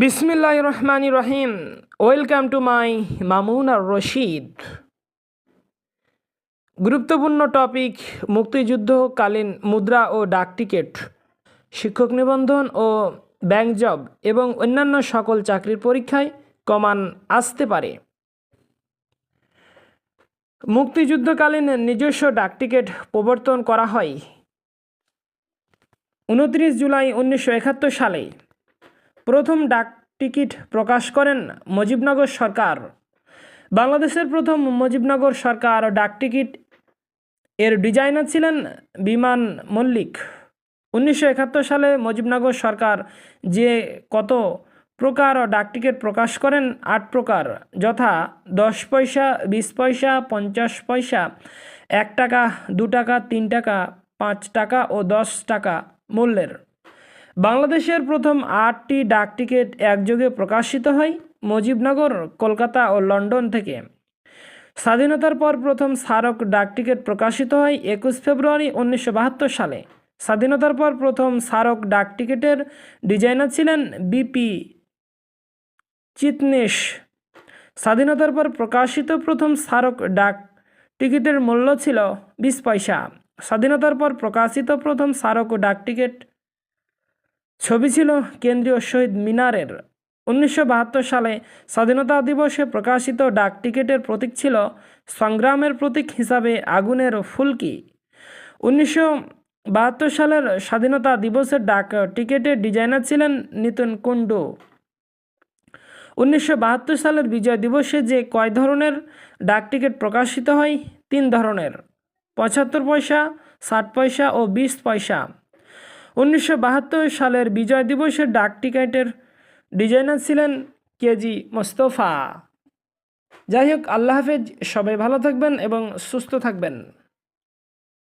বিসমিল্লাহ রহমান রহিম ওয়েলকাম টু মাই মামুন আর রশিদ। গুরুত্বপূর্ণ টপিক, মুক্তিযুদ্ধকালীন মুদ্রা ও ডাক টিকিট, শিক্ষক নিবন্ধন ও ব্যাংক জব এবং অন্যান্য সকল চাকরির পরীক্ষায় কমান আসতে পারে। মুক্তিযুদ্ধকালীন নিজস্ব ডাক টিকিট প্রবর্তন করা হয়। উনত্রিশ জুলাই উনিশশো একাত্তর সালে প্রথম ডাক টিকিট প্রকাশ করেন মুজিবনগর সরকার। বাংলাদেশের প্রথম মুজিবনগর সরকার ডাক টিকিট এর ডিজাইনার ছিলেন বিমান মল্লিক। উনিশশো একাত্তর সালে মুজিবনগর সরকার যে কত প্রকার ডাক টিকিট প্রকাশ করেন, আট প্রকার। যথা দশ পয়সা, বিশ পয়সা, পঞ্চাশ পয়সা, এক টাকা, দু টাকা, তিন টাকা, পাঁচ টাকা ও দশ টাকা মূল্যের। বাংলাদেশের প্রথম আটটি ডাক টিকিট একযোগে প্রকাশিত হয় মুজিবনগর, কলকাতা ও লন্ডন থেকে। স্বাধীনতার পর প্রথম স্মারক ডাক টিকিট প্রকাশিত হয় একুশ ফেব্রুয়ারি উনিশশো বাহাত্তর সালে। স্বাধীনতার পর প্রথম স্মারক ডাক টিকিটের ডিজাইনার ছিলেন বিপি চিতনেশ। স্বাধীনতার পর প্রকাশিত প্রথম স্মারক ডাক টিকিটের মূল্য ছিল বিশ পয়সা। স্বাধীনতার পর প্রকাশিত প্রথম স্মারক ডাক টিকিট ছবি ছিল কেন্দ্রীয় শহীদ মিনারের। উনিশশো বাহাত্তর সালে স্বাধীনতা দিবসে প্রকাশিত ডাক টিকিটের প্রতীক ছিল সংগ্রামের প্রতীক হিসাবে আগুনের ফুলকি। উনিশশো বাহাত্তর সালের স্বাধীনতা দিবসের ডাক টিকিটের ডিজাইনার ছিলেন নিতুন কুণ্ডু। উনিশশো বাহাত্তর সালের বিজয় দিবসে যে কয় ধরনের ডাক টিকিট প্রকাশিত হয়? তিন ধরনের। পঁচাত্তর পয়সা, ষাট পয়সা ও বিশ পয়সা। উনিশশো বাহাত্তর সালের বিজয় দিবসের ডাক টিকেটের ডিজাইনার ছিলেন কেজি মোস্তফা। যাই হোক, আল্লাহ হাফেজ, সবাই ভালো থাকবেন এবং সুস্থ থাকবেন।